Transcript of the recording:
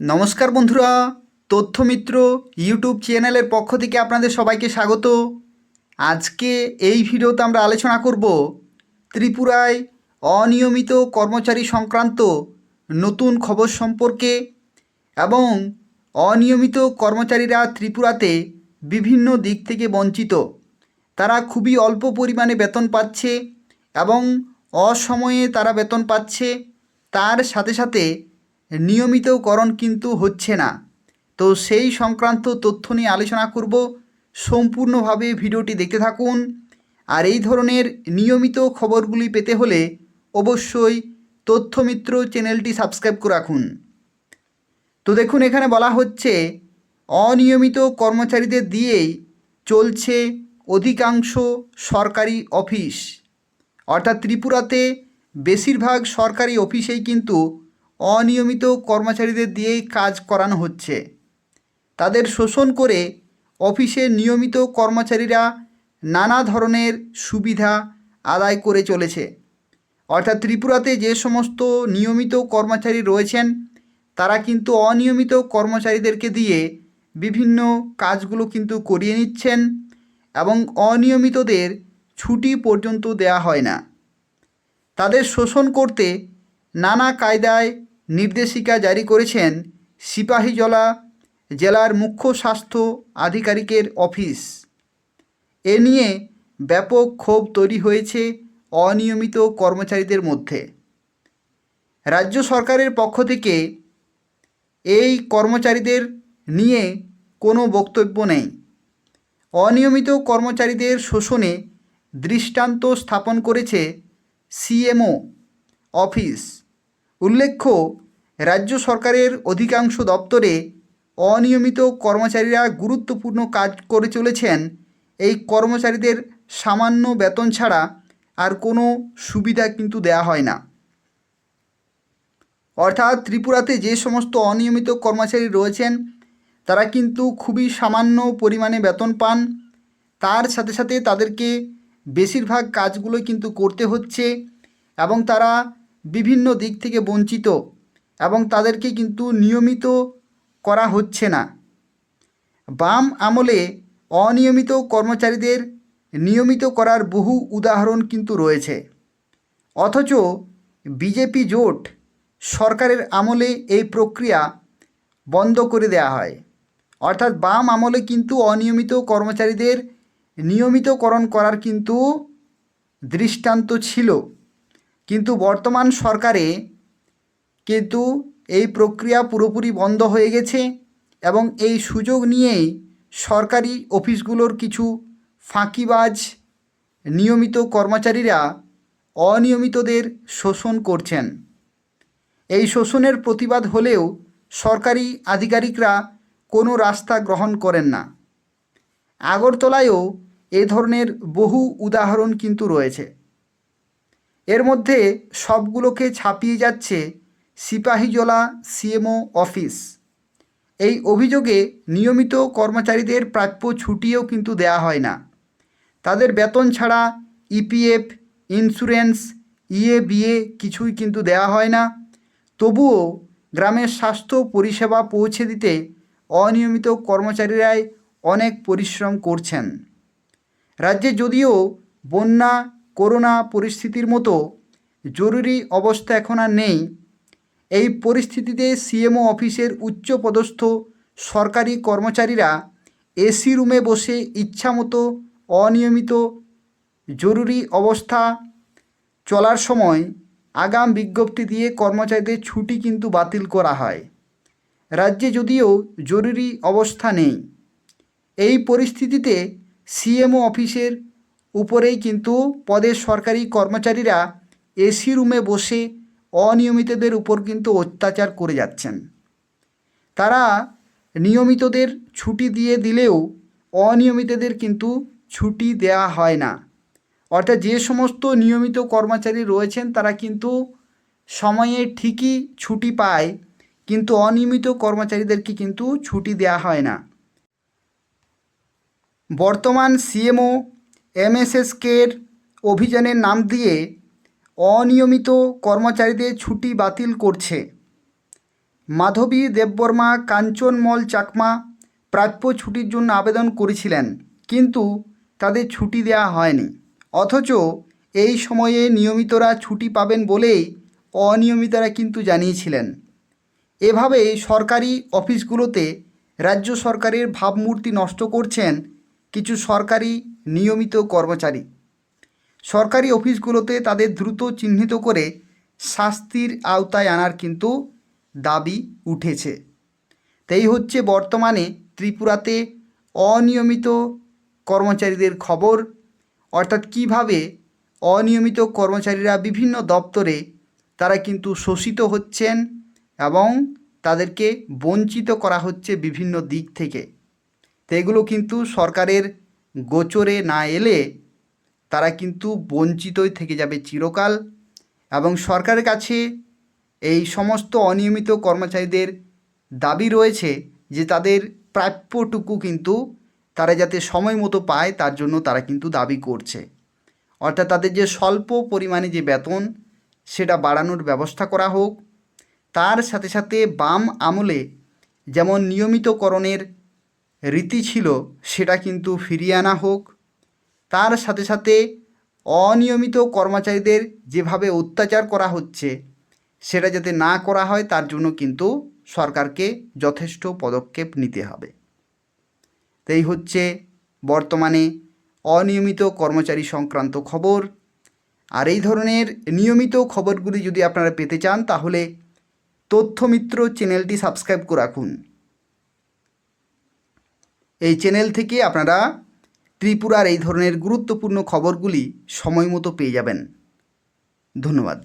নমস্কার বন্ধুরা, তথ্যমিত্র ইউটিউব চ্যানেলের পক্ষ থেকে আপনাদের সবাইকে স্বাগত। আজকে এই ভিডিওতে আমরা আলোচনা করব ত্রিপুরায় অনিয়মিত কর্মচারী সংক্রান্ত নতুন খবর সম্পর্কে এবং অনিয়মিত কর্মচারীরা ত্রিপুরাতে বিভিন্ন দিক থেকে বঞ্চিত। তারা খুবই অল্প পরিমাণে বেতন পাচ্ছে এবং অসময়ে তারা বেতন পাচ্ছে। তার সাথে সাথে নিয়মিতকরণ কিন্তু হচ্ছে না। তো সেই সংক্রান্ত তথ্য নিয়ে আলোচনা করব। সম্পূর্ণভাবে ভিডিওটি দেখতে থাকুন। আর এই ধরনের নিয়মিত খবরগুলি পেতে হলে অবশ্যই তথ্যমিত্র চ্যানেলটি সাবস্ক্রাইব করে রাখুন। তো দেখুন, এখানে বলা হচ্ছে, অনিয়মিত কর্মচারীদের দিয়েই চলছে অধিকাংশ সরকারি অফিস। অর্থাৎ ত্রিপুরাতে বেশিরভাগ সরকারি অফিসেই কিন্তু অনিয়মিত কর্মচারীদের দিয়েই কাজ করানো হচ্ছে। তাদের শোষণ করে অফিসে নিয়মিত কর্মচারীরা নানা ধরনের সুবিধা আদায় করে চলেছে। অর্থাৎ ত্রিপুরাতে যে সমস্ত নিয়মিত কর্মচারী রয়েছেন, তারা কিন্তু অনিয়মিত কর্মচারীদেরকে দিয়ে বিভিন্ন কাজগুলো কিন্তু করিয়ে নিচ্ছেন এবং অনিয়মিতদের ছুটি পর্যন্ত দেয়া হয় না। তাদের শোষণ করতে নানা কায়দায় নির্দেশিকা জারি করেছেন সিপাহীজলা জেলার মুখ্য স্বাস্থ্য আধিকারিকের অফিস। এ নিয়ে ব্যাপক ক্ষোভ তৈরি হয়েছে অনিয়মিত কর্মচারীদের মধ্যে। রাজ্য সরকারের পক্ষ থেকে এই কর্মচারীদের নিয়ে কোনো বক্তব্য নেই। অনিয়মিত কর্মচারীদের শোষণে দৃষ্টান্ত স্থাপন করেছে সিএমও অফিস। উল্লেখ্য, রাজ্য সরকারের অধিকাংশ দপ্তরে অনিয়মিত কর্মচারীরা গুরুত্বপূর্ণ কাজ করে চলেছেন। এই কর্মচারীদের সামান্য বেতন ছাড়া আর কোনো সুবিধা কিন্তু দেয়া হয় না। অর্থাৎ ত্রিপুরাতে যে সমস্ত অনিয়মিত কর্মচারী রয়েছেন, তারা কিন্তু খুবই সামান্য পরিমাণে বেতন পান। তার সাথে সাথে তাদেরকে বেশিরভাগ কাজগুলো কিন্তু করতে হচ্ছে এবং তারা বিভিন্ন দিক থেকে বঞ্চিত এবং তাদেরকে কিন্তু নিয়মিত করা হচ্ছে না। বাম আমলে অনিয়মিত কর্মচারীদের নিয়মিত করার বহু উদাহরণ কিন্তু রয়েছে। অথচ বিজেপি জোট সরকারের আমলে এই প্রক্রিয়া বন্ধ করে দেওয়া হয়। অর্থাৎ বাম আমলে কিন্তু অনিয়মিত কর্মচারীদের নিয়মিতকরণ করার কিন্তু দৃষ্টান্ত ছিল। কিন্তু বর্তমান সরকারে কিন্তু এই প্রক্রিয়া পুরোপুরি বন্ধ হয়ে গেছে এবং এই সুযোগ নিয়েই সরকারি অফিসগুলোর কিছু ফাঁকিবাজ নিয়মিত কর্মচারীরা অনিয়মিতদের শোষণ করছেন। এই শোষণের প্রতিবাদ হলেও সরকারি আধিকারিকরা কোনো রাস্তা গ্রহণ করেন না। আগরতলায়ও এ ধরনের বহু উদাহরণ কিন্তু রয়েছে। এর মধ্যে সবগুলোকে ছাপিয়ে যাচ্ছে সিপাহীজলা সিএমও অফিস। এই অভিযোগে নিয়মিত কর্মচারীদের প্রাপ্য ছুটিও কিন্তু দেয়া হয় না। তাদের বেতন ছাড়া ইপিএফ, ইন্স্যুরেন্স, ইএ, বিএ কিছুই কিন্তু দেয়া হয় না। তবুও গ্রামের স্বাস্থ্য পরিষেবা পৌঁছে দিতে অনিয়মিত কর্মচারীরাই অনেক পরিশ্রম করছেন। রাজ্যে যদিও বন্যা করোনা পরিস্থিতির মতো জরুরি অবস্থা এখন আর নেই। এই পরিস্থিতিতে সিএমও অফিসের উচ্চপদস্থ সরকারি কর্মচারীরা এসি রুমে বসে ইচ্ছামতো অনিয়মিত জরুরি অবস্থা চলার সময় আগাম বিজ্ঞপ্তি দিয়ে কর্মচারীদের ছুটি কিন্তু বাতিল করা হয়। রাজ্যে যদিও জরুরি অবস্থা নেই। এই পরিস্থিতিতে সিএমও অফিসের উপরেই কিন্তু পদের সরকারি কর্মচারীরা এসি রুমে বসে অনিয়মিতদের উপর কিন্তু অত্যাচার করে যাচ্ছেন। তারা নিয়মিতদের ছুটি দিয়ে দিলেও অনিয়মিতদের কিন্তু ছুটি দেওয়া হয় না। অর্থাৎ যে সমস্ত নিয়মিত কর্মচারী রয়েছেন, তারা কিন্তু সময়ে ঠিকই ছুটি পায়, কিন্তু অনিয়মিত কর্মচারীদেরকে কিন্তু ছুটি দেওয়া হয় না। বর্তমান সিএমও এমএসএসকের অভিযানের নাম দিয়ে অনিয়মিত কর্মচারীদের ছুটি বাতিল করছে। মাধবী দেববর্মা কাঞ্চনমল চাকমা প্রাপ্য ছুটির জন্য আবেদন করেছিলেন, কিন্তু তাদের ছুটি দেওয়া হয়নি। অথচ এই সময়ে নিয়মিতরা ছুটি পাবেন বলেই অনিয়মিতরা কিন্তু জানিয়েছিলেন। এভাবে সরকারি অফিসগুলোতে রাজ্য সরকারের ভাবমূর্তি নষ্ট করছেন কিছু সরকারি নিয়মিত কর্মচারী। সরকারি অফিসগুলোতে তাদের দ্রুত চিহ্নিত করে শাস্তির আওতায় আনার কিন্তু দাবি উঠেছে। তাই হচ্ছে বর্তমানে ত্রিপুরাতে অনিয়মিত কর্মচারীদের খবর, অর্থাৎ কীভাবে অনিয়মিত কর্মচারীরা বিভিন্ন দপ্তরে তারা কিন্তু শোষিত হচ্ছেন এবং তাদেরকে বঞ্চিত করা হচ্ছে বিভিন্ন দিক থেকে। তো এগুলো কিন্তু সরকারের গোচরে না এলে তারা কিন্তু বঞ্চিতই থেকে যাবে চিরকাল এবং সরকারের কাছে এই সমস্ত অনিয়মিত কর্মচারীদের দাবি রয়েছে যে তাদের প্রাপ্যটুকু কিন্তু তারা যাতে সময় মতো পায় তার জন্য তারা কিন্তু দাবি করছে। অর্থাৎ তাদের যে স্বল্প পরিমাণে যে বেতন, সেটা বাড়ানোর ব্যবস্থা করা হোক। তার সাথে সাথে বাম আমলে যেমন নিয়মিতকরণের রীতি ছিল সেটা কিন্তু ফিরিয়ে আনা হোক। তার সাথে সাথে অনিয়মিত কর্মচারীদের যেভাবে অত্যাচার করা হচ্ছে, সেটা যাতে না করা হয়, তার জন্য কিন্তু সরকারকে যথেষ্ট পদক্ষেপ নিতে হবে। তাই হচ্ছে বর্তমানে অনিয়মিত কর্মচারী সংক্রান্ত খবর। আর এই ধরনের নিয়মিত খবরগুলি যদি আপনারা পেতে চান, তাহলে তথ্যমিত্র চ্যানেলটি সাবস্ক্রাইব করে রাখুন। এই চ্যানেল থেকে আপনারা ত্রিপুরার এই ধরনের গুরুত্বপূর্ণ খবরগুলি সময় মতো পেয়ে যাবেন। ধন্যবাদ।